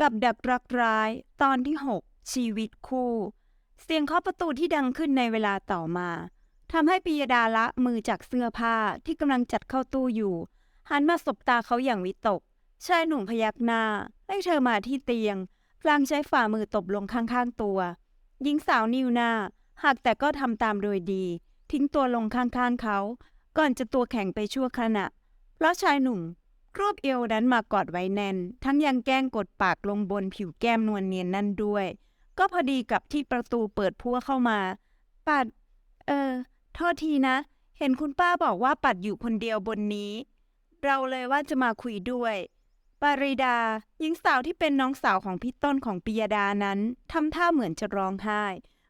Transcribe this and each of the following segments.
กับดักรักร้าย ตอนที่ 6 ชีวิตคู่ เสียงเคาะประตูที่ดังขึ้นในเวลาต่อมาทำให้ปิยดาละมือจากเสื้อผ้าที่กำลังจัดเข้าตู้อยู่ หันมาสบตาเขาอย่างวิตก ชายหนุ่มพยักหน้า ให้เธอมาที่เตียง พลางใช้ฝ่ามือตบลงข้างๆตัว หญิงสาวนิวหน้า หากแต่ก็ทำตามโดยดี ทิ้งตัวลงข้างๆเขา ก่อนจะตัวแข็งไปชั่วขณะ เพราะชายหนุ่ม รวบเอวนั้นมากอดไว้แน่น ทั้งยังแกล้งกดปากลงบนผิวแก้มนวลเนียนนั่นด้วย ก็พอดีกับที่ประตูเปิดพัวเข้ามา ปัด เออ โทษทีนะ เห็นคุณป้าบอกว่าปัดอยู่คนเดียวบนนี้ เราเลยว่าจะมาคุยด้วยปาริดาหญิงสาวที่เป็นน้องสาวของพี่ต้นของปิยดานั้นทำท่าเหมือนจะร้องไห้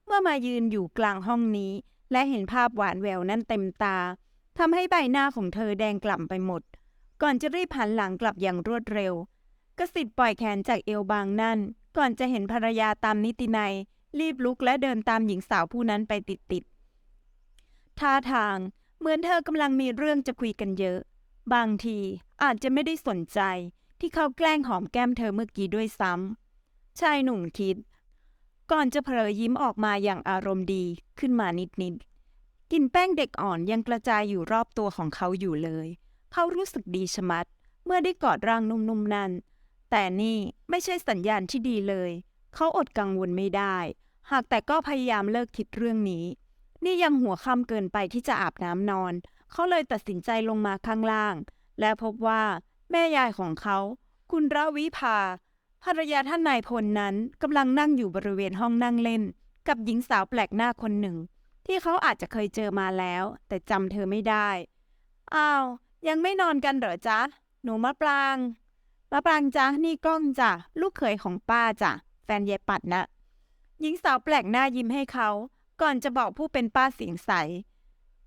เมื่อมายืนอยู่กลางห้องนี้ และเห็นภาพหวานแววนั่นเต็มตาทำให้ใบหน้าของเธอแดงกล่ำไปหมด ก่อนจะรีบหันหลังกลับอย่างรวดเร็ว กสิทธิ์ปล่อยแขนจากเอวบางนั่น ก่อนจะเห็นภรรยาตามนิตินัย รีบลุกและเดินตามหญิงสาวผู้นั้นไปติดๆท่าทางเหมือนเธอกำลังมีเรื่องจะคุยกันเยอะ บางทีอาจจะไม่ได้สนใจที่เขาแกล้งหอมแก้มเธอเมื่อกี้ด้วยซ้ำชายหนุ่มคิด ก่อนจะเผลอยิ้มออกมาอย่างอารมณ์ดีขึ้นมานิดๆกลินแป้งเด็กอ่อนยังกระจายอยู่รอบตัวของเขาอยู่เลย เขารู้สึกดีชะมัด เมื่อได้กอดร่างนุ่มๆนั่นแต่นี่ไม่ใช่สัญญาณที่ดีเลย เขาอดกังวลไม่ได้ หากแต่ก็พยายามเลิกคิดเรื่องนี้ นี่ยังหัวค่ำเกินไปที่จะอาบน้ำนอน เขาเลยตัดสินใจลงมาข้างล่าง และพบว่าแม่ยายของเขา คุณระวิภา ภรรยาท่านนายพลนั้นกำลังนั่งอยู่บริเวณห้องนั่งเล่น กับหญิงสาวแปลกหน้าคนหนึ่ง ที่เขาอาจจะเคยเจอมาแล้ว แต่จำเธอไม่ได้ อ้าว ยังไม่นอนกันเหรอจ๊ะ หนูมะปราง มะปรางจ๊ะนี่กล้องจ้ะ ลูกเขยของป้าจ้ะ แฟนยายปัดนะ หญิงสาวแปลกหน้ายิ้มให้เขา ก่อนจะบอกผู้เป็นป้าเสียงใส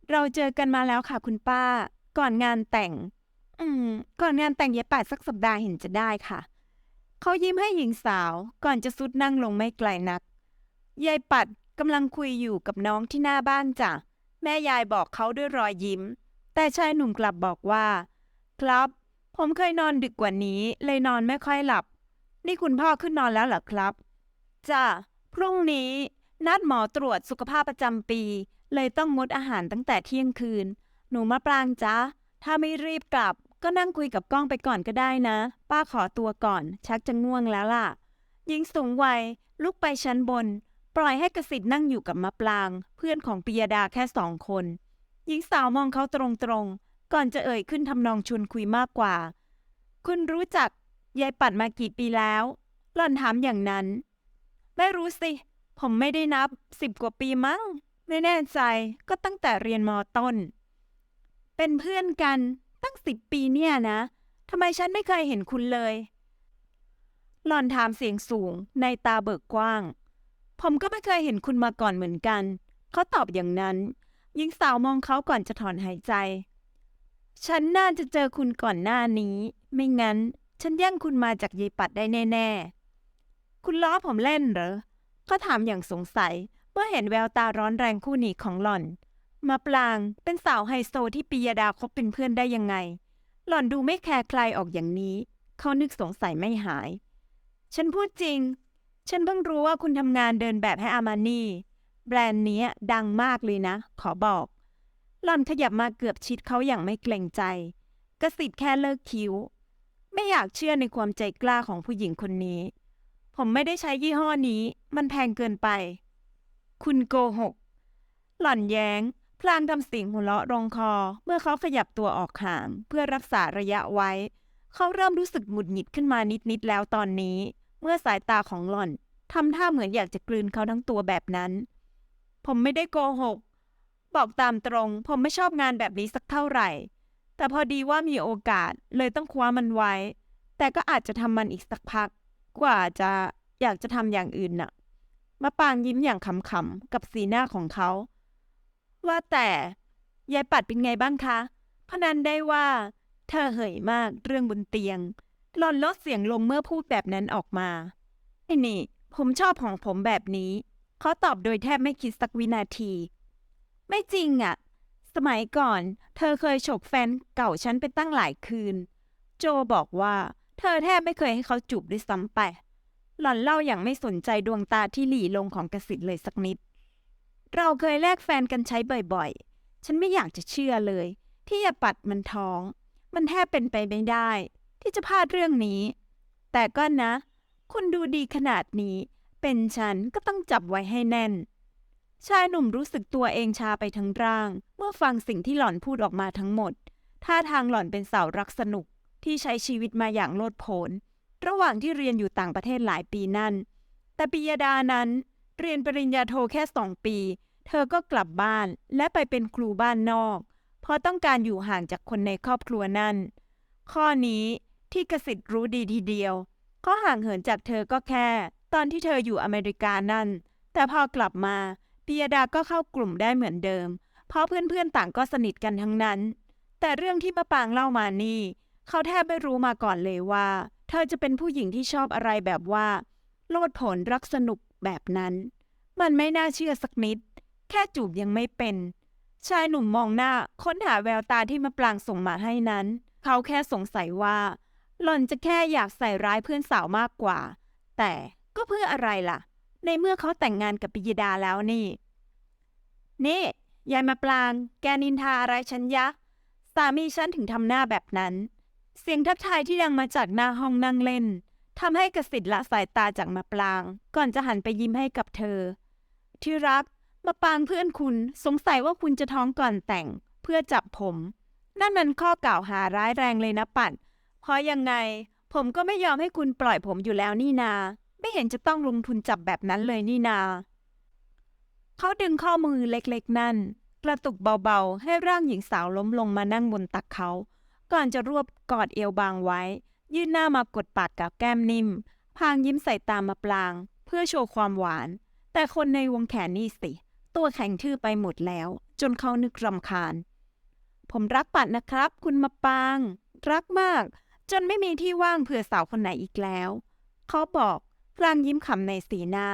เราเจอกันมาแล้วค่ะคุณป้า ก่อนงานแต่ง อืม ก่อนงานแต่งยายปัดสักสัปดาห์เห็นจะได้ค่ะ เขายิ้มให้หญิงสาว ก่อนจะซุดนั่งลงไม่ไกลนัก ยายปัดกำลังคุยอยู่กับน้องที่หน้าบ้านจ้ะ แม่ยายบอกเขาด้วยรอยยิ้ม แต่ชายหนุ่มกลับบอกว่า ครับ ผมเคยนอนดึกกว่านี้ เลยนอนไม่ค่อยหลับ นี่คุณพ่อขึ้นนอนแล้วเหรอครับจ้ะพรุ่งนี้ นัดหมอตรวจสุขภาพประจำปี เลยต้องงดอาหารตั้งแต่เที่ยงคืน หนูมะปรางจ๊ะถ้าไม่รีบกลับ ก็นั่งคุยกับกล้องไปก่อนก็ได้นะ ป้าขอตัวก่อน ชักจะง่วงแล้วล่ะหญิงสูงวัยลุกไปชั้นบน ปล่อยให้กสิทธิ์นั่งอยู่กับมะปราง เพื่อนของปิยดาแค่สองคน ญิงสาวมองเขาตรงๆ ก่อนจะเอ่ยขึ้นทำนองชวนคุยมากกว่า คุณรู้จักยายปัดมากี่ปีแล้ว หล่อนถามอย่างนั้น ไม่รู้สิ ผมไม่ได้นับสิบกว่าปีมั้ง ไม่แน่ใจก็ตั้งแต่เรียนมอต้น เป็นเพื่อนกันตั้งสิบปีเนี่ยนะ ทำไมฉันไม่เคยเห็นคุณเลย หล่อนถามเสียงสูงในตาเบิกกว้าง ผมก็ไม่เคยเห็นคุณมาก่อนเหมือนกัน เขาตอบอย่างนั้น หญิงสาวมองเขาก่อนจะถอนหายใจ ฉันน่าจะเจอคุณก่อนหน้านี้ ไม่งั้น ฉันแย่งคุณมาจากยายปัดได้แน่ ๆ คุณล้อผมเล่นเหรอ ก็ถามอย่างสงสัย เมื่อเห็นแววตาร้อนแรงคู่นี้ของหล่อน มาปลางเป็นสาวไฮโซที่ปิยดาคบเป็นเพื่อนได้ยังไง หล่อนดูไม่แคร์ใครออกอย่างนี้ เขานึกสงสัยไม่หาย ฉันพูดจริง ฉันเพิ่งรู้ว่าคุณทำงานเดินแบบให้อามานี่ แบรนด์นี้ดังมากเลยนะ ขอบอก หล่อนขยับมาเกือบชิดเขาอย่างไม่เกรงใจ กระสิทธิ์แค่เลิกคิ้ว ไม่อยากเชื่อในความใจกล้าของผู้หญิงคนนี้ ผมไม่ได้ใช้ยี่ห้อนี้ มันแพงเกินไป คุณโกหก หล่อนแย้ง พลางทำเสียงหัวเราะรงคอ เมื่อเขาขยับตัวออกห่าง เพื่อรักษาระยะไว้ เขาเริ่มรู้สึกหงุดหงิดขึ้นมานิดๆแล้วตอนนี้ เมื่อสายตาของหล่อนทำท่าเหมือนอยากจะกลืนเขาทั้งตัวแบบนั้น ผมไม่ได้โกหก บอกตามตรง ผมไม่ชอบงานแบบนี้สักเท่าไหร่ แต่พอดีว่ามีโอกาสเลยต้องคว้ามันไว้ แต่ก็อาจจะทำมันอีกสักพัก กว่าจะอยากจะทำอย่างอื่นน่ะมะปางยิ้มอย่างขำๆกับสีหน้าของเขา ว่าแต่ยายปัดเป็นไงบ้างคะพนันได้ว่า เธอเหยมากเรื่องบนเตียง หล่อนลดเสียงลงเมื่อพูดแบบนั้นออกมาไอ้นี่ ผมชอบของผมแบบนี้ เขาตอบโดยแทบไม่คิดสักวินาที ไม่จริงอะ่ะ สมัยก่อน เธอเคยฉกแฟนเก่าฉันไปตั้งหลายคืน โจบอกว่า เธอแทบไม่เคยให้เขาจูบด้วยซ้ำไป หล่อนเล่าอย่างไม่สนใจดวงตาที่หลีลงของกสิทธิ์เลยสักนิด เราเคยแลกแฟนกันใช้บ่อยๆ ฉันไม่อยากจะเชื่อเลย ที่ยาปัดมันท้อง มันแทบเป็นไปไม่ได้ ที่จะพลาดเรื่องนี้ แต่ก็นะ คุณดูดีขนาดนี้ เป็นฉันก็ต้องจับไว้ให้แน่น ชายหนุ่มรู้สึกตัวเองชาไปทั้งร่าง เมื่อฟังสิ่งที่หล่อนพูดออกมาทั้งหมด ท่าทางหล่อนเป็นสาวรักสนุกที่ใช้ชีวิตมาอย่างโลดโผน ระหว่างที่เรียนอยู่ต่างประเทศหลายปีนั่น แต่ปิยดานั้น เรียนปริญญาโทแค่สองปี เธอก็กลับบ้านและไปเป็นครูบ้านนอก เพราะต้องการอยู่ห่างจากคนในครอบครัวนั่น ข้อนี้ที่กสิทธิ์รู้ดีทีเดียว ข้อห่างเหินจากเธอก็แค่ ตอนที่เธออยู่อเมริกานั่น แต่พอกลับมาปิยดาก็เข้ากลุ่มได้เหมือนเดิม เพราะเพื่อนๆต่างก็สนิทกันทั้งนั้น แต่เรื่องที่มะปางเล่ามานี่ เขาแทบไม่รู้มาก่อนเลยว่า เธอจะเป็นผู้หญิงที่ชอบอะไรแบบว่า โลดผนรักสนุกแบบนั้น มันไม่น่าเชื่อสักนิด แค่จูบยังไม่เป็น ชายหนุ่มมองหน้าค้นหาแววตาที่มะปรางส่งมาให้นั้น เขาแค่สงสัยว่า หล่อนจะแค่อยากใส่ร้ายเพื่อนสาวมากกว่า แต่ ก็เพื่ออะไรล่ะ ในเมื่อเขาแต่งงานกับปิยดาแล้วนี่ นี่ยายมะปรางแกนินทาอะไรฉันยะ สามีฉันถึงทำหน้าแบบนั้น เสียงทักทายที่ดังมาจากหน้าห้องนั่งเล่นทำให้กสิทธิ์ละสายตาจากมะปราง ก่อนจะหันไปยิ้มให้กับเธอ ที่รักมะปรางเพื่อนคุณสงสัยว่าคุณจะท้องก่อนแต่ง เพื่อจับผม นั่นมันข้อกล่าวหาร้ายแรงเลยนะปัดเพราะยังไง ผมก็ไม่ยอมให้คุณปล่อยผมอยู่แล้วนี่นา ไม่เห็นจะต้องลงทุนจับแบบนั้นเลยนี่นา เขาดึงข้อมือเล็กๆ นั่น กระตุกเบาๆ ให้ร่างหญิงสาวล้มลงมานั่งบนตักเขา ก่อนจะรวบกอดเอวบางไว้ ยื่นหน้ามากดปากกับแก้มนิ่ม พางยิ้มใส่ตามาปลาง เพื่อโชว์ความหวาน แต่คนในวงแขนนี่สิ ตัวแข็งทื่อไปหมดแล้ว จนเขานึกรำคาญ ผมรักปัดนะครับ คุณมาปาง รักมาก จนไม่มีที่ว่างเผื่อสาวคนไหนอีกแล้ว เขาบอก พลางยิ้มขำในสีหน้า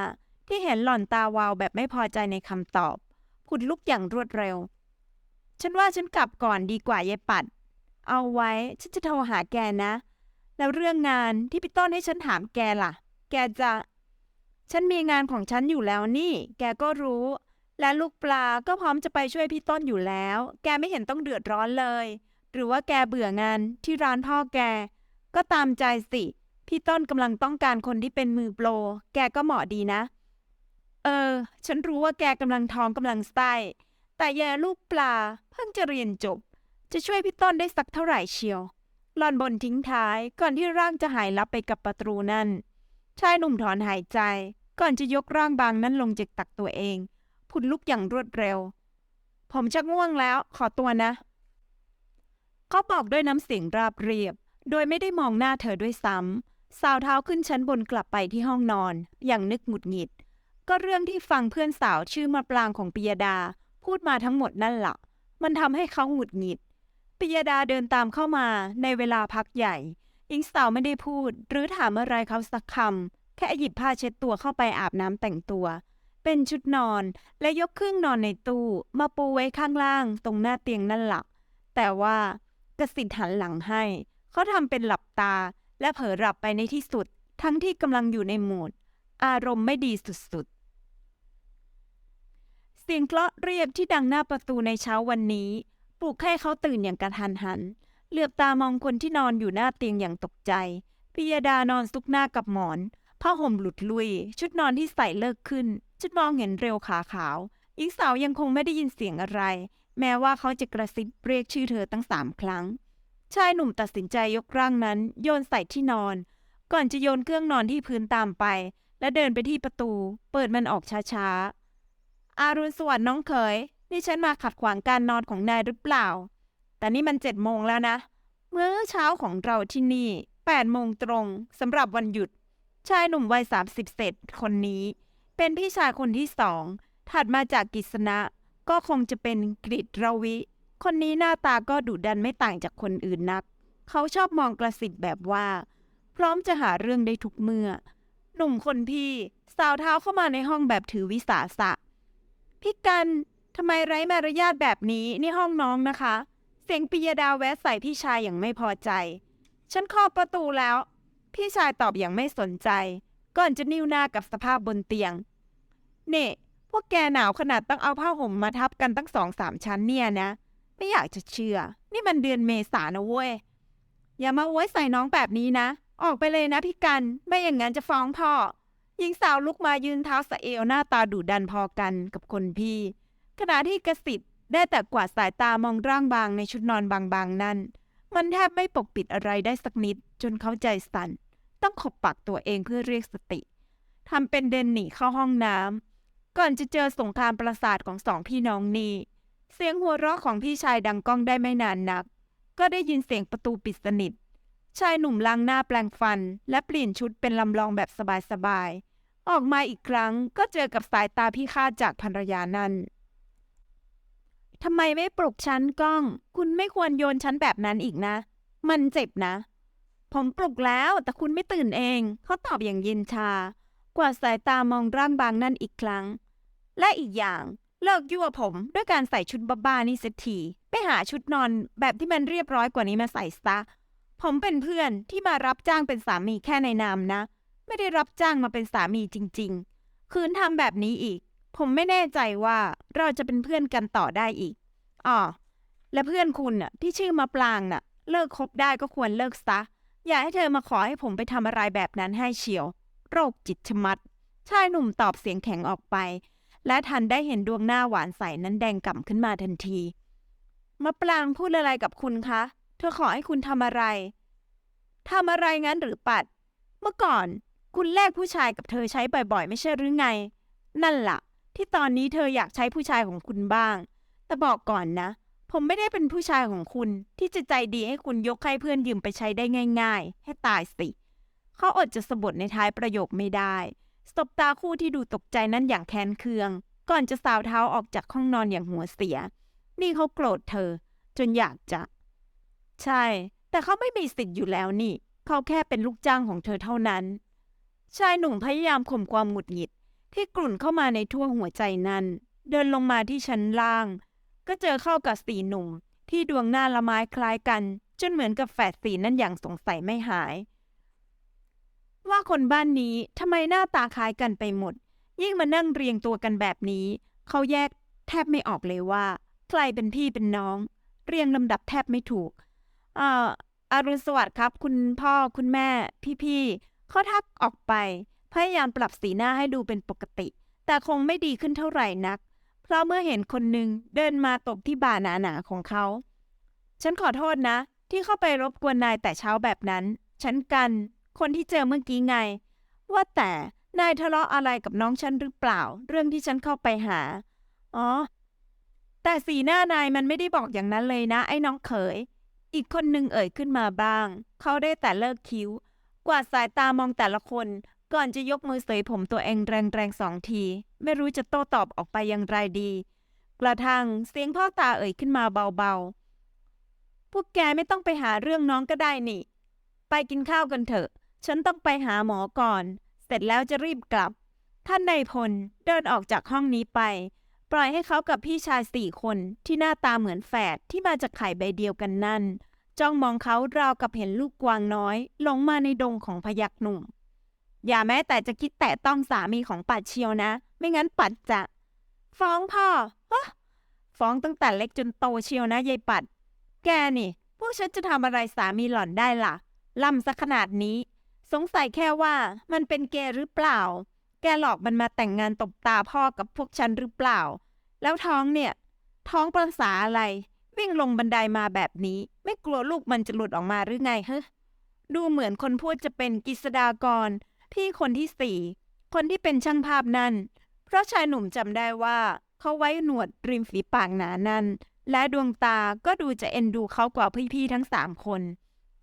ที่เห็นหล่อนตาวาวแบบไม่พอใจในคำตอบผุดลุกอย่างรวดเร็ว ฉันว่าฉันกลับก่อนดีกว่ายายปัด เอาไว้ฉันจะโทรหาแกนะ แล้วเรื่องงานที่พี่ต้นให้ฉันถามแกล่ะ แกจะ ฉันมีงานของฉันอยู่แล้วนี่ แกก็รู้ และลูกปลาก็พร้อมจะไปช่วยพี่ต้นอยู่แล้ว แกไม่เห็นต้องเดือดร้อนเลย หรือว่าแกเบื่องานที่ร้านพ่อแก ก็ตามใจสิ พี่ต้นกำลังต้องการคนที่เป็นมือโปร แกก็เหมาะดีนะ เออ ฉันรู้ว่าแกกำลังท้องกำลังไส้แต่แย่ลูกปลาเพิ่งจะเรียนจบ จะช่วยพี่ต้นได้สักเท่าไหร่เชียวหลอนบนทิ้งท้ายก่อนที่ร่างจะหายลับไปกับประตูนั่น ชายหนุ่มถอนหายใจ ก่อนจะยกร่างบางนั้นลงจากตักตัวเองผุดลุกอย่างรวดเร็ว ผมชักง่วงแล้ว ขอตัวนะ เขาบอกด้วยน้ำเสียงราบเรียบ โดยไม่ได้มองหน้าเธอด้วยซ้ำ สาวเท้าขึ้นชั้นบนกลับไปที่ห้องนอน อย่างนึกหงุดหงิด ก็เรื่องที่ฟังเพื่อนสาวชื่อมาปรางของปิยดา พูดมาทั้งหมดนั่นละ่ะ มันทำให้เขาหงุดหงิดปิยดาเดินตามเข้ามาในเวลาพักใหญ่หญิงสาวไม่ได้พูด หรือถามอะไรเขาสักคำแค่หยิบผ้าเช็ดตัวเข้าไปอาบน้ำแต่งตัว เป็นชุดนอนและยกเครื่องนอนในตู้ มาปูไว้ข้างล่างตรงหน้าเตียงนั่นหละแต่ว่ากสิทธิ์หันหลังให้ เขาทำเป็นหลับตา และเผลอหลับไปในที่สุด ทั้งที่กำลังอยู่ในโหมด อารมณ์ไม่ดีสุดๆ เสียงเคราะห์เรียบที่ดังหน้าประตูในเช้าวันนี้ปลุกให้เขาตื่นอย่างกระทันหัน เหลือบตามองคนที่นอนอยู่หน้าเตียงอย่างตกใจปิยดานอนซุกหน้ากับหมอนผ้าห่มหลุดลุย ชุดนอนที่ใส่เลิกขึ้น ชุดมองเห็นเร็วขาขาวหญิงสาวยังคงไม่ได้ยินเสียงอะไร แม้ว่าเขาจะกระซิบเรียกชื่อเธอตั้งสามครั้ง ชายหนุ่มตัดสินใจยกร่างนั้น โยนใส่ที่นอน ก่อนจะโยนเครื่องนอนที่พื้นตามไป และเดินไปที่ประตู เปิดมันออกช้าๆ อารุณสวัสดิ์น้องเขย นี่ฉันมาขัดขวางการนอนของนายหรือเปล่า แต่นี่มันเจ็ดโมงแล้วนะ เมื่อเช้าของเราที่นี่แปดโมงตรงสำหรับวันหยุด ชายหนุ่มวัยสามสิบเศษคนนี้ เป็นพี่ชายคนที่สอง ถัดมาจากกิษณะก็คงจะเป็นกริตรวิ คนนี้หน้าตาก็ดุดันไม่ต่างจากคนอื่นนัก เขาชอบมองกระสิบแบบว่า พร้อมจะหาเรื่องได้ทุกเมื่อ หนุ่มคนพี่สาวเท้าเข้ามาในห้องแบบถือวิสาสะพี่กันทำไมไร้มารยาทแบบนี้นี่ห้องน้องนะคะ เสียงปิยดาแวะใส่พี่ชายอย่างไม่พอใจ ฉันเคาะประตูแล้ว พี่ชายตอบอย่างไม่สนใจ ก่อนจะนิ้วหน้ากับสภาพบนเตียง เน่พวกแกหนาวขนาดต้องเอาผ้าห่มมาทับกันตั้งสองสามชั้นเนี่ยนะ ไม่อยากจะเชื่อ นี่มันเดือนเมษานะเว้ย อย่ามาโว้ยใส่น้องแบบนี้นะ ออกไปเลยนะพี่กัน ไม่อย่างนั้นจะฟ้องพ่อ หญิงสาวลุกมายืนเท้าสะเอวหน้าตาดุดันพอกันกับคนพี่ ขณะที่กสิทธิ์ได้แต่กวาดสายตามองร่างบางในชุดนอนบางๆ นั้นมันแทบไม่ปกปิดอะไรได้สักนิด จนเขาใจสั่น ต้องขบปากตัวเองเพื่อเรียกสติ ทำเป็นเดินหนีเข้าห้องน้ำก่อนจะเจอสงครามประสาทของสองพี่น้องนี่ เสียงหัวเราะของพี่ชายดังก้องได้ไม่นานนัก ก็ได้ยินเสียงประตูปิดสนิท ชายหนุ่มล้างหน้าแปลงฟัน และเปลี่ยนชุดเป็นลำลองแบบสบายๆ ออกมาอีกครั้งก็เจอกับสายตาพี่คาจากภรรยานั้นทำไมไม่ปลุกฉันก้อง คุณไม่ควรโยนฉันแบบนั้นอีกนะ มันเจ็บนะ ผมปลุกแล้วแต่คุณไม่ตื่นเอง เขาตอบอย่างเย็นชา กว่าดสายตามองร่างบางนั่นอีกครั้ง และอีกอย่าง เลิกยั่วผมด้วยการใส่ชุดบ้าๆนี่สียทีไปหาชุดนอนแบบที่มันเรียบร้อยกว่านี้มาใส่ซะ ผมเป็นเพื่อนที่มารับจ้างเป็นสามีแค่ในนามนะ ไม่ได้รับจ้างมาเป็นสามีจริง ๆ คืนทำแบบนี้อีก ผมไม่แน่ใจว่าเราจะเป็นเพื่อนกันต่อได้อีกอ๋อและเพื่อนคุณน่ะที่ชื่อมาปลางน่ะ เลิกคบได้ก็ควรเลิกซะ อย่าให้เธอมาขอให้ผมไปทำอะไรแบบนั้นให้เชียว โรคจิตชมัดชายหนุ่มตอบเสียงแข็งออกไป และทันได้เห็นดวงหน้าหวานใสนั้นแดงก่ำขึ้นมาทันทีมาปลางพูดอะไรกับคุณคะ เธอขอให้คุณทำอะไรทำอะไรงั้นหรือปัด เมื่อก่อนคุณแลกผู้ชายกับเธอใช้บ่อยๆ ไม่ใช่หรือไง นั่นล่ะ ที่ตอนนี้เธออยากใช้ผู้ชายของคุณบ้าง แต่บอกก่อนนะ ผมไม่ได้เป็นผู้ชายของคุณที่จะใจดีให้คุณยกให้เพื่อนยืมไปใช้ได้ง่าย ๆ ให้ตายสิ เขาอดจะสะบัดในท้ายประโยคไม่ได้ สบตาคู่ที่ดูตกใจนั้นอย่างแค้นเคือง ก่อนจะสาวเท้าออกจากห้องนอนอย่างหัวเสีย นี่เขาโกรธเธอ จนอยากจะ ใช่ แต่เขาไม่มีสิทธิ์อยู่แล้วนี่ เขาแค่เป็นลูกจ้างของเธอเท่านั้น ชายหนุ่มพยายามข่มความหงุดหงิด ที่กลุ่นเข้ามาในทั่วหัวใจนั้น เดินลงมาที่ชั้นล่าง ก็เจอเข้ากับสีหนุ่มที่ดวงหน้าละไม้คล้ายกัน จนเหมือนกับแฝดสีนั่นอย่างสงสัยไม่หาย ว่าคนบ้านนี้ทำไมหน้าตาคล้ายกันไปหมด ยิ่งมานั่งเรียงตัวกันแบบนี้ เขาแยกแทบไม่ออกเลยว่า ใครเป็นพี่เป็นน้อง เรียงลำดับแทบไม่ถูกเอ่ออรุณสวัสดิ์ครับ คุณพ่อคุณแม่ พี่ๆเขาทักออกไป พยายามปรับสีหน้าให้ดูเป็นปกติ แต่คงไม่ดีขึ้นเท่าไหร่นัก เพราะเมื่อเห็นคนหนึ่งเดินมาตบที่บ่าหนาๆของเขา ฉันขอโทษนะ ที่เข้าไปรบกวนนายแต่เช้าแบบนั้น ฉันกัน คนที่เจอเมื่อกี้ไง ว่าแต่นายทะเลาะอะไรกับน้องฉันหรือเปล่า เรื่องที่ฉันเข้าไปหา อ๋อ แต่สีหน้านายมันไม่ได้บอกอย่างนั้นเลยนะ ไอ้น้องเขย อีกคนหนึ่งเอ่ยขึ้นมาบ้าง เขาได้แต่เลิกคิ้ว กวาดสายตามองแต่ละคน ก่อนจะยกมือเสยผมตัวเองแรงๆสองที ไม่รู้จะโต้ตอบออกไปอย่างไรดี กระทั่งเสียงพ่อตาเอ่ยขึ้นมาเบาๆ พวกแกไม่ต้องไปหาเรื่องน้องก็ได้นี่ ไปกินข้าวกันเถอะ ฉันต้องไปหาหมอก่อน เสร็จแล้วจะรีบกลับ ท่านนายพลเดินออกจากห้องนี้ไป ปล่อยให้เขากับพี่ชายสี่คนที่หน้าตาเหมือนแฝดที่มาจากไข่ใบเดียวกันนั่น จ้องมองเขาราวกับเห็นลูกกวางน้อยหลงมาในดงของพยักหนุ่ม อย่าแม้แต่จะคิดแตะต้องสามีของปัดเชียวนะ ไม่งั้นปัดจะ ฟ้องพ่อฮะฟ้องตั้งแต่เล็กจนโตเชียวนะยายปัด แกนี่ พวกฉันจะทำอะไรสามีหล่อนได้ล่ะล่ำซะขนาดนี้ สงสัยแค่ว่ามันเป็นเกย์หรือเปล่า แกหลอกมันมาแต่งงานตบตาพ่อกับพวกฉันหรือเปล่า แล้วท้องเนี่ย ท้องประสาอะไร วิ่งลงบันไดามาแบบนี้ ไม่กลัวลูกมันจะหลุดออกมาหรือไงเฮ้ดูเหมือนคนพูดจะเป็นกิษดากร พี่คนที่สี่คนที่เป็นช่างภาพนั่น เพราะชายหนุ่มจำได้ว่าเขาไว้หนวดริมฝีปากหนานั่น และดวงตาก็ดูจะเอ็นดูเขากว่าพี่ๆทั้งสามคน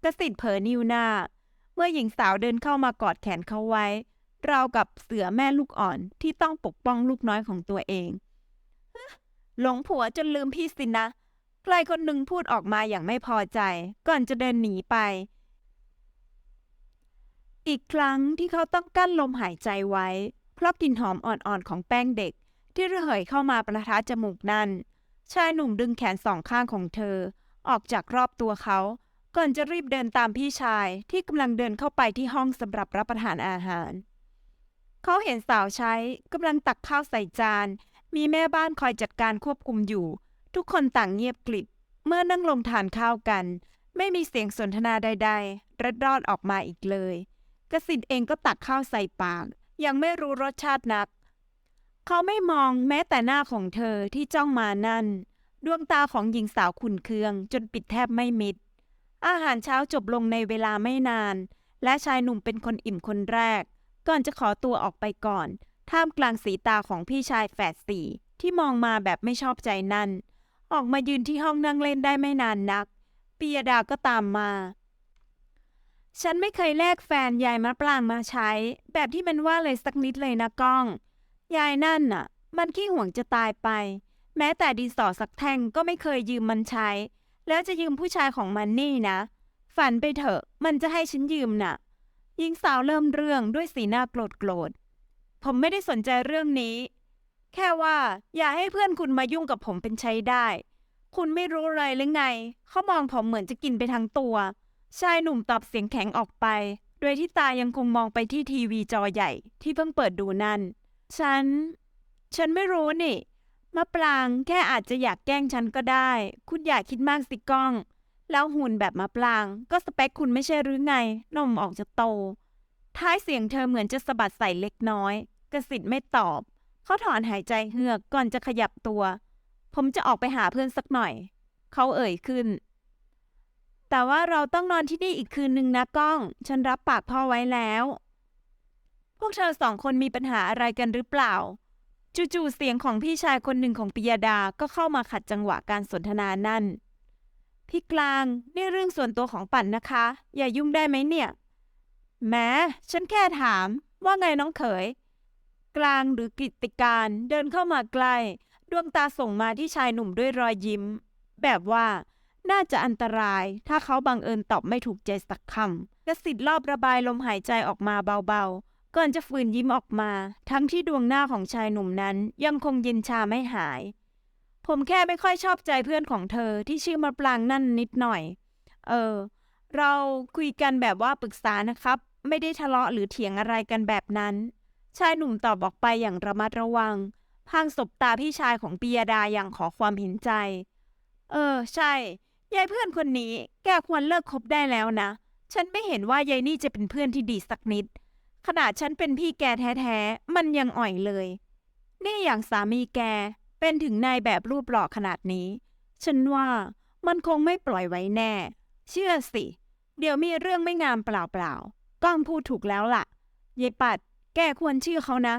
กสิทธิ์เผยนิ้วหน้า เมื่อหญิงสาวเดินเข้ามากอดแขนเขาไว้ ราวกับเสือแม่ลูกอ่อนที่ต้องปกป้องลูกน้อยของตัวเองหลงผัวจนลืมพี่สินะ ใครคนหนึ่งพูดออกมาอย่างไม่พอใจ ก่อนจะเดินหนีไป อีกครั้งที่เขาต้องกั้นลมหายใจไว้ เพราะกลิ่นหอมอ่อนๆของแป้งเด็ก ที่ระเหยเข้ามาประทะจมูกนั่น ชายหนุ่มดึงแขนสองข้างของเธอ ออกจากรอบตัวเขา ก่อนจะรีบเดินตามพี่ชายที่กำลังเดินเข้าไปที่ห้องสำหรับรับประทานอาหาร เขาเห็นสาวใช้กำลังตักข้าวใส่จาน มีแม่บ้านคอยจัดการควบคุมอยู่ ทุกคนต่างเงียบกลิบ เมื่อนั่งลงทานข้าวกัน ไม่มีเสียงสนทนาใดๆรัดรอดออกมาอีกเลย กสิทธิ์เองก็ตักข้าวใส่ปาก ยังไม่รู้รสชาตินัก เขาไม่มองแม้แต่หน้าของเธอที่จ้องมานั่น ดวงตาของหญิงสาวขุนเคืองจนปิดแทบไม่มิด อาหารเช้าจบลงในเวลาไม่นาน และชายหนุ่มเป็นคนอิ่มคนแรก ก่อนจะขอตัวออกไปก่อน ท่ามกลางสีตาของพี่ชายแฝดสี่ที่มองมาแบบไม่ชอบใจนั่น ออกมายืนที่ห้องนั่งเล่นได้ไม่นานนักปิยดาก็ตามมา ฉันไม่เคยแลกแฟนยายมะปรางมาใช้ แบบที่มันว่าเลยสักนิดเลยนะก้อง ยายนั่นน่ะ มันขี้ห่วงจะตายไป แม้แต่ดินสอสักแท่งก็ไม่เคยยืมมันใช้ แล้วจะยืมผู้ชายของมันนี่นะ ฝันไปเถอะ มันจะให้ฉันยืมน่ะหญิงสาวเริ่มเรื่องด้วยสีหน้าโกรธโกรธ ผมไม่ได้สนใจเรื่องนี้ แค่ว่าอย่าให้เพื่อนคุณมายุ่งกับผมเป็นใช้ได้ คุณไม่รู้เลยหรือไง เขามองผมเหมือนจะกินไปทั้งตัว ชายหนุ่มตอบเสียงแข็งออกไป โดยที่ตายังคงมองไปที่ทีวีจอใหญ่ที่เพิ่งเปิดดูนั่น ฉัน ฉันไม่รู้นี่ มะปรางแค่อาจจะอยากแกล้งฉันก็ได้ คุณอย่าคิดมากสิก้อง แล้วหุ่นแบบมะปราง ก็สเปคคุณไม่ใช่หรือไงนมออกจะโต ท้ายเสียงเธอเหมือนจะสะบัดใส่เล็กน้อย กระสิทธิ์ไม่ตอบ เขาถอนหายใจเฮือกก่อนจะขยับตัว ผมจะออกไปหาเพื่อนสักหน่อย เขาเอ่ยขึ้น แต่ว่าเราต้องนอนที่นี่อีกคืนหนึ่งนะก้อง ฉันรับปากพ่อไว้แล้ว พวกเธอสองคนมีปัญหาอะไรกันหรือเปล่า จู่ๆเสียงของพี่ชายคนหนึ่งของปิยดาก็เข้ามาขัดจังหวะการสนทนานั่น พี่กลางนี่เรื่องส่วนตัวของปั่นนะคะ อย่ายุ่งได้ไหมเนี่ย แม้ฉันแค่ถามว่าไงน้องเขย กลางหรือกิติการเดินเข้ามาใกล้ ดวงตาส่งมาที่ชายหนุ่มด้วยรอยยิ้ม แบบว่าน่าจะอันตรายถ้าเขาบังเอิญตอบไม่ถูกใจสักคำกระสิทธิ์รอบระบายลมหายใจออกมาเบาๆ ก่อนจะฝืนยิ้มออกมา ทั้งที่ดวงหน้าของชายหนุ่มนั้นยังคงเย็นชาไม่หาย ผมแค่ไม่ค่อยชอบใจเพื่อนของเธอที่ชื่อมะปรางนั่นนิดหน่อย เออ เราคุยกันแบบว่าปรึกษานะครับ ไม่ได้ทะเลาะหรือเถียงอะไรกันแบบนั้น ชายหนุ่มตอบออกไปอย่างระมัดระวัง พางสบตาพี่ชายของปิยดาอย่างขอความเห็นใจ เออ ใช่ ยายเพื่อนคนนี้ แกควรเลิกคบได้แล้วนะ ฉันไม่เห็นว่ายายนี่จะเป็นเพื่อนที่ดีสักนิด ขนาดฉันเป็นพี่แกแท้ๆ มันยังอ่อยเลย นี่อย่างสามีแกเป็นถึงนายแบบรูปหล่อขนาดนี้ ฉันว่ามันคงไม่ปล่อยไว้แน่ เชื่อสิ เดี๋ยวมีเรื่องไม่งามเปล่าๆ ก้องพูดถูกแล้วล่ะยายปัด แกควรเชื่อเขานะ